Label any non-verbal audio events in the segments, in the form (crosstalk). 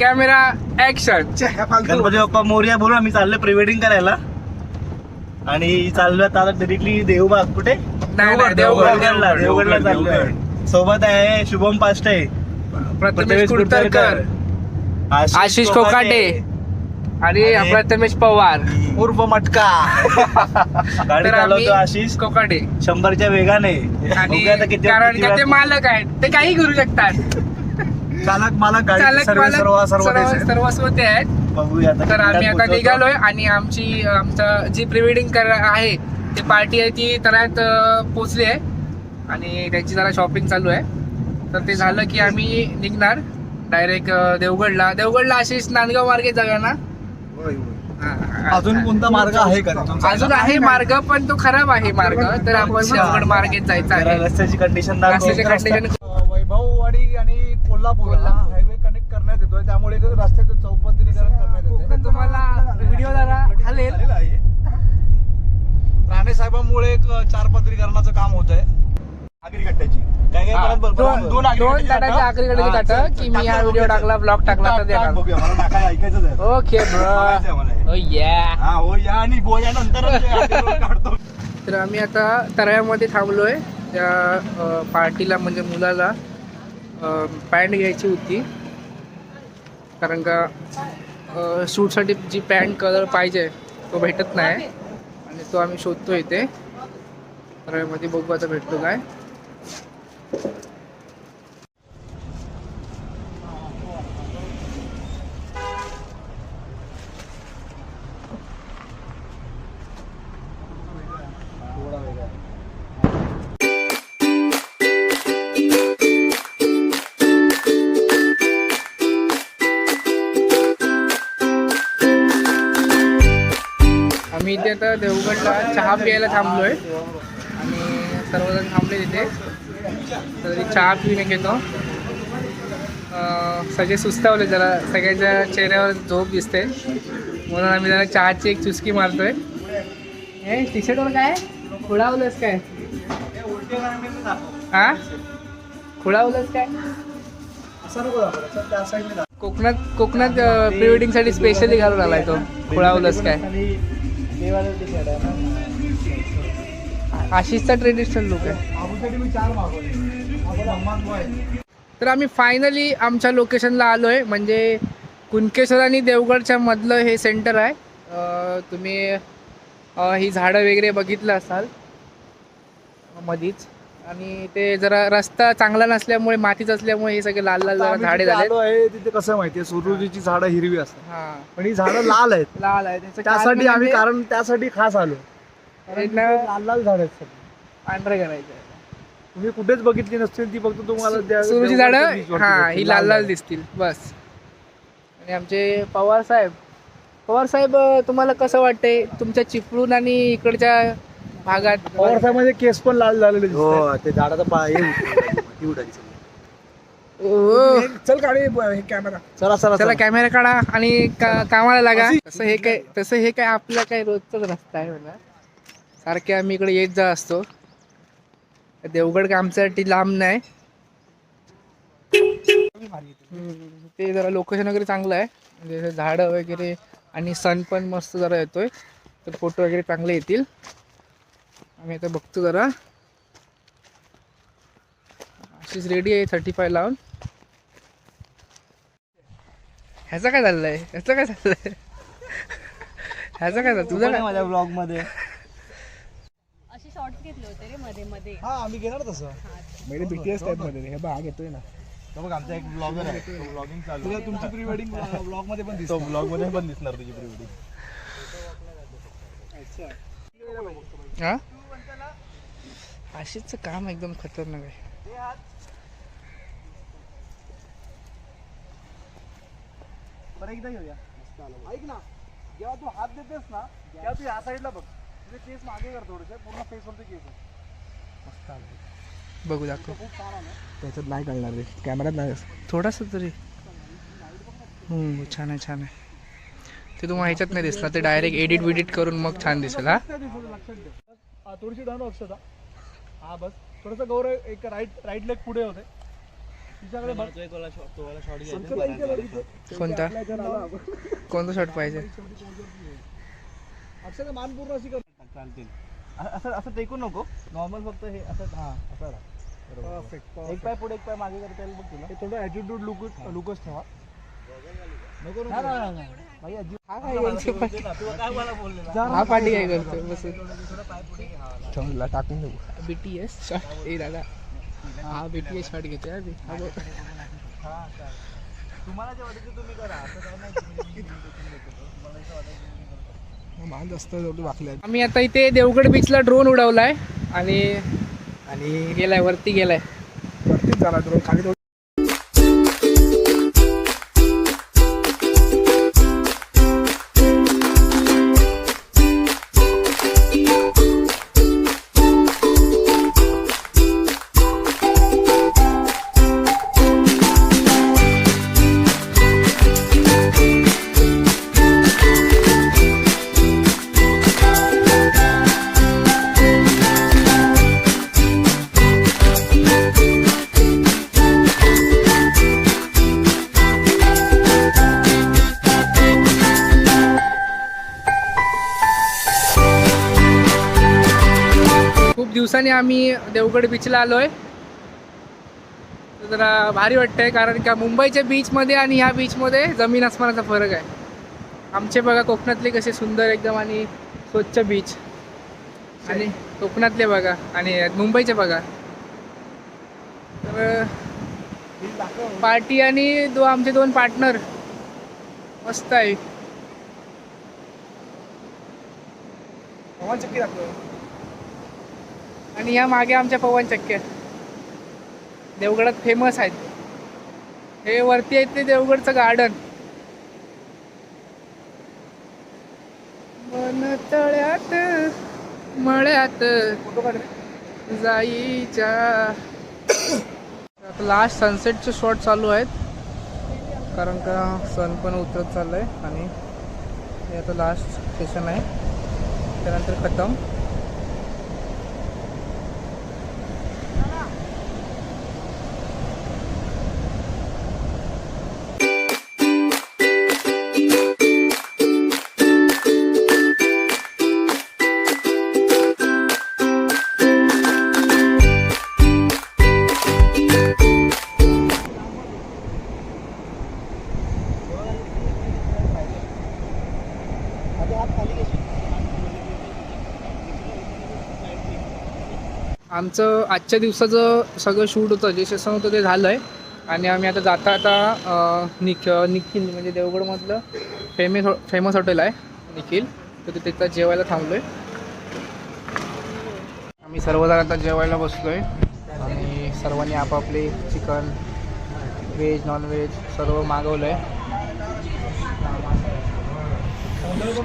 Camera action Ganpati Bappa Morya बोलून आम्ही चाललोय प्री वेडिंग करायला. आणि चाललोय आता डिरेक्टली देवबाग कुठे? नाही नाही देवगड देवगडला देवगडला चाललोय. सोबत आहे शुभम पाष्टे प्रथमेश कुडतरकर आशिष कोकाटे. आणि आणि- प्रथमेश पवार. (laughs) उर्फ मटका. (laughs) गाडी तर आम्ही चालवतो आशिष. कोकाटे. शंभरच्या वेगाने. आणि बघूया आता किती- कारण किती का ते वेळात- मालक आहेत. ते काही करू शकतात. (laughs) चालक मालक गाडी चालक सर्व मालक सर्व सर्व सर्व- सर्वस्व ते आहेत. बघूया आता तर आम्ही आता पोहोचवतो. निघालोय आणि आमची आमचं जी प्री वेडिंग कर आहे ती पार्टी आहे ती तळ्यात अं, पोचली आहे. आणि त्यांची जरा शॉपिंग चालू आहे. तर ते झालं की आम्ही निघणार डायरेक्ट देवगडला. देवगडला आशिष नांदगाव मार्गे जाऊया ना? हा, अजून कोणता मार्ग आहे का? तिथून अजून आहे मार्ग पण तो खराब आहे मार्ग. तर आपण देवगड मार्गेत जायचं जरा आहे रस्त्याची कंडिशन रस्त्याची condition वैभववाडी आणि कोल्हापूर कोल्हापूर. हायवे कनेक्ट करण्यात येतोय. त्यामुळे रस्त्याचं चौपदरीकरण करण्यात येतंय. तर तुम्हाला व्हिडिओ जरा हलेल. राणे साहेबांमुळे एक चार पदरीकरणाचं काम होत आहे. आगरी कट्ट्याची काय काय हा, परत बोल- दोन परत दोन आगरी दोन कट्ट्याची ताटाची टाका. आखरीकडे हा, टाटा चल, की मी टाका हा व्हिडिओ बघूया. टाकला ब्लॉग टाकला तर टाक- टाक देणार बघूया मला टाकायला ऐकायचंच आहे. ओके बघायचंय मला हे. ब्रो या हा हो या आणि बो या नंतर काढतो. तर आम्ही आता तरायामध्ये थांबलोय. त्या अ, पार्टीला म्हणजे मुलाला. पॅन्ट घ्यायची होती. कारण का शूटसाठी जी पॅन्ट कलर पाहिजे तो भेटत नाही. आणि तो आम्ही शोधतो इथे. तरायामध्ये बघू आता भेटतो काय. आता देवगडला चहा प्यायला थांबलोय. आणि सर्वजण थांबले तिथे. तर चहा पिऊन घेतो. सगळे सुस्तावले जरा सगळ्यांच्या चेहऱ्यावर झोप दिसते. म्हणून आम्ही जरा चहाची एक चुस्की मारतोय. हे टी शर्टवर काय? खुळावलंस काय? हा खुळावलंस काय? कोकणात कोकणात प्री वेडिंगसाठी स्पेशली घालून आलाय तो. खुळावलंस काय? आशिषचा ट्रेडिशनल लुक आहे. आबूसाठी मी चार मागवले. तर आम्ही फायनली आमच्या लोकेशनला आलो आहे म्हणजे कुणकेश्वर आणि देवगडच्या मधलं हे सेंटर आहे. तुम्ही ही झाडं वगैरे बघितलं असाल. मधीच. आणि ते जरा रस्ता चांगला नसल्यामुळे मातीच असल्यामुळे हे सगळे लाल लाल जरा झाडे झाले आलो आहे तिथे कसं माहितीये सुरुचीची झाडं हिरवी असतात. हा. पण ही झाडं लाल आहेत. लाल आहे त्याचं त्यासाठी कारण आम्ही म्हणजे कारण त्यासाठी खास आलो. त्यांना लाल लाल झाड आहेत सगळी. पांढरं करायचं आहे. तुम्ही कुठेच बघितली नसतील ती फक्त तुम्हाला त्या- सुरूची झाडं beach वरती हा. ही लाल लाल. दिसतील. बस. आणि आमचे पवार साहेब. पवार साहेब अं, तुम्हाला कसं वाटतंय? तुमच्या चिपळूण आणि इकडच्या भागात. पवारसाहेबांचे केस पण लाल झालेले हो. ते झाडाचा पाय (laughs) ओ, चल काढे हे कॅमेरा चला चला चला कॅमेरा काढा आणि का- कामाला लागा. तसं हे काय तसं हे काय आपला काय रोजचाच रस्ता आहे म्हणा. सारखे आम्ही इकडे येत जा असतो. देवगड काय आमच्यासाठी लांब नाही. हम्म, ते जरा लोकेशन वगैरे चांगलं आहे. म्हणजे झाडं वगैरे आणि सण पण मस्त जरा येतोय. तर फोटो वगैरे चांगले येतील. आम्ही आता बघतो जरा. अशीच रेडी आहे थर्टी फाय लावून. ह्याचं काय चाललंय? ह्याचं काय चाललंय? ह्याचं काय चाललं तुझं काय? माझ्या ब्लॉगमध्ये. असे शॉर्ट्स घेतले होते रे मध्ये मध्ये. हा आम्ही घेणार तसं. म्हणजे बीटीएस टाइपमध्ये हे भाग येतोय ना. तो बघ आमचा एक ब्लॉगर आहे. ब्लॉगिंग चालू तुला तुमची प्री वेडिंग ब्लॉगमध्ये पण तो दिसतो ब्लॉगमध्ये पण दिसणार तुझी प्री वेडिंग हा? आशिषचं काम एकदम खतरनाक आहे. बरं एकदा घेऊया ऐक ना जेव्हा तू हात देतेस ना तेव्हा तू ह्या साईडला बघ. तुझे केस मागे कर थोडेसे पूर्ण फेस वरती केस. मस्त आलं. बघू दाखव. खूप छान आलं. त्याच्यात नाही कळणार रे. कॅमेऱ्यात नाही थोडासा तरी. हम्म, छान आहे छान आहे. ते तुम्हाला ह्याच्यात नाही दिसणार. ते डायरेक्ट एडिट विडिट करून मग छान दिसेल हा. हा, थोडीशी डाऊन अक्षता. हा बस. थोडंसं गौरव एक राईट राईट लेग पुढे होते. तिच्याकडे बघ. कोणता. कोणता शॉट पाहिजे? अक्षरशः मान पूर्ण अशी कर चालतील. असं असं टेकून नको. नॉर्मल फक्त हे असं हा असं राहा. एक पाय पुढे एक पाय मागे करता येईल बघ तुला. हे थोडं ॲटिट्यूड लुक लुकच ठेवा. हा हा पाठी. काय करतो टाकून देऊ. बीटीएस शॉट ए दादा. हा बीटीएस शॉट घेतोय आधी. तुम्हाला जे वाटतं तुम्ही करा. जास्त आम्ही आता इथे देवगड बीचला ड्रोन उडवलाय आणि आणि गेलाय वरती गेलाय. वरतीच झाला ड्रोन खाली आम्ही देवगड बीचला आलोय. तर जरा भारी वाटतंय कारण का मुंबईच्या बीचमध्ये आणि ह्या बीचमध्ये जमीन आसमानाचा फरक आहे. आमचे बघा कोकणातले कसे सुंदर एकदम आणि स्वच्छ बीच आणि कोकणातले बघा आणि मुंबईचे बघा. तर पार्टी आणि दो आमचे दोन पार्टनर मस्त आहे. चक्की दाखव. आणि या मागे आमच्या पवन चक्क्या देवगडात फेमस आहेत. हे वरती आहेत ते देवगडचं गार्डन मन तळ्यात मळ्यात जाईच्या. आता लास्ट सनसेटचे शॉट चालू आहेत. कारण का सन पण उतरत चाललंय आणि हे आता लास्ट स्टेशन आहे. त्यानंतर खतम. आमचं आजच्या दिवसाचं सगळं शूट होतं जे सेशन होतं ते झालं आहे आणि आम्ही आता जाता आता निख निखिल म्हणजे देवगडमधलं फेमस फेमस हॉटेल आहे निखिल. तर तिथे तिथं जेवायला थांबलो आहे आम्ही सर्वजण आता जेवायला बसलो आहे आणि सर्वांनी आपापले चिकन व्हेज नॉनव्हेज सर्व मागवलं आहे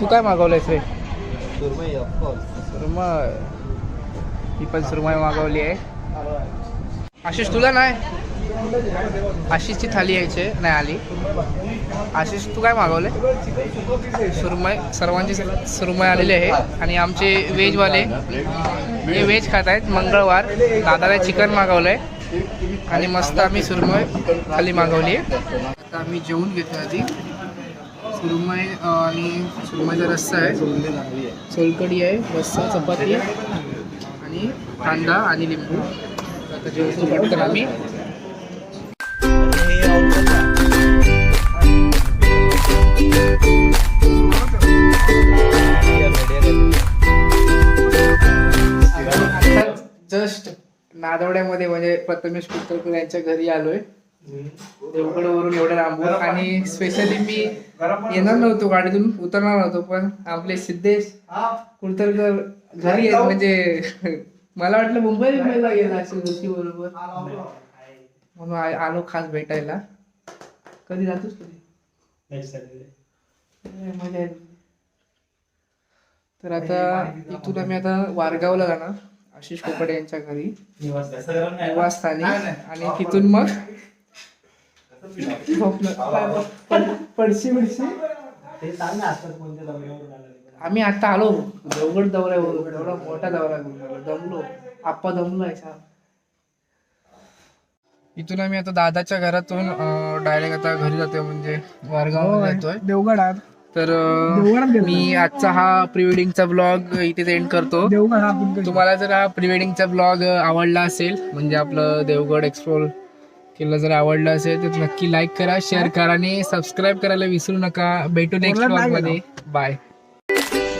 तू काय मागवलं आहेस रे सुरमय ही पण सुरमई मागवली आहे. आशिष तुला नाही? आशिषची थाली यायची नाही आली. आशिष तू काय मागवले सुरमय सर्वांची सुरमय आलेली आहे. आणि आमचे व्हेजवाले हे व्हेज खात आहेत. मंगळवार दादाला चिकन मागवलं आहे आणि मस्त आम्ही सुरमय थाली मागवली आहे. आता आम्ही जेवून घेतो आधी. सुरमय आणि सुरमईचा रस्सा आहे. सोलकढी आहे रस्सा चपाती आणि कांदा आणि लिंबू. आता पटकन आम्ही. जस्ट नादवड्यामध्ये म्हणजे प्रथमेश कुलकर्णी यांच्या घरी आलोय. देवगडवरून एवढ्या लांबून. आणि स्पेशली मी येणार नव्हतो गाडीतून उतरणार नव्हतो पण आपले सिद्धेश कुलतरकर घरी आहेत म्हणजे (laughs) मला वाटलं मुंबई मुंबईला गेला असेल गोष्टी बरोबर. म्हणून आ- आलो खास भेटायला. कधी जातोस कधी ए, मजा आहे. तर आता इथून आम्ही आता वारगावला जाणार. आशिष कोकडे यांच्या घरी. निवासस्थानी. आणि तिथून मग? झोपणार. पड- पडशी बिडशी आम्ही आता आलो. देवगड दौऱ्यावरून एवढा मोठा दौरा दमलो. आप्पा दमलो छान इथून आम्ही आता दादाच्या घरातून डायरेक्ट आता घरी जातोय म्हणजे वारगाव जातोय. देवगडात तर. मी आजचा हा प्री वेडिंगचा ब्लॉग इथेच एंड करतो. हा तुम्हाला जर हा प्री वेडिंगचा ब्लॉग आवडला असेल म्हणजे आपलं देवगड एक्सप्लोर केलं जर आवडलं असेल तर नक्की लाईक करा शेअर करा आणि सबस्क्राईब करायला विसरू नका. भेटू नेक्स्ट ब्लॉगमध्ये. बाय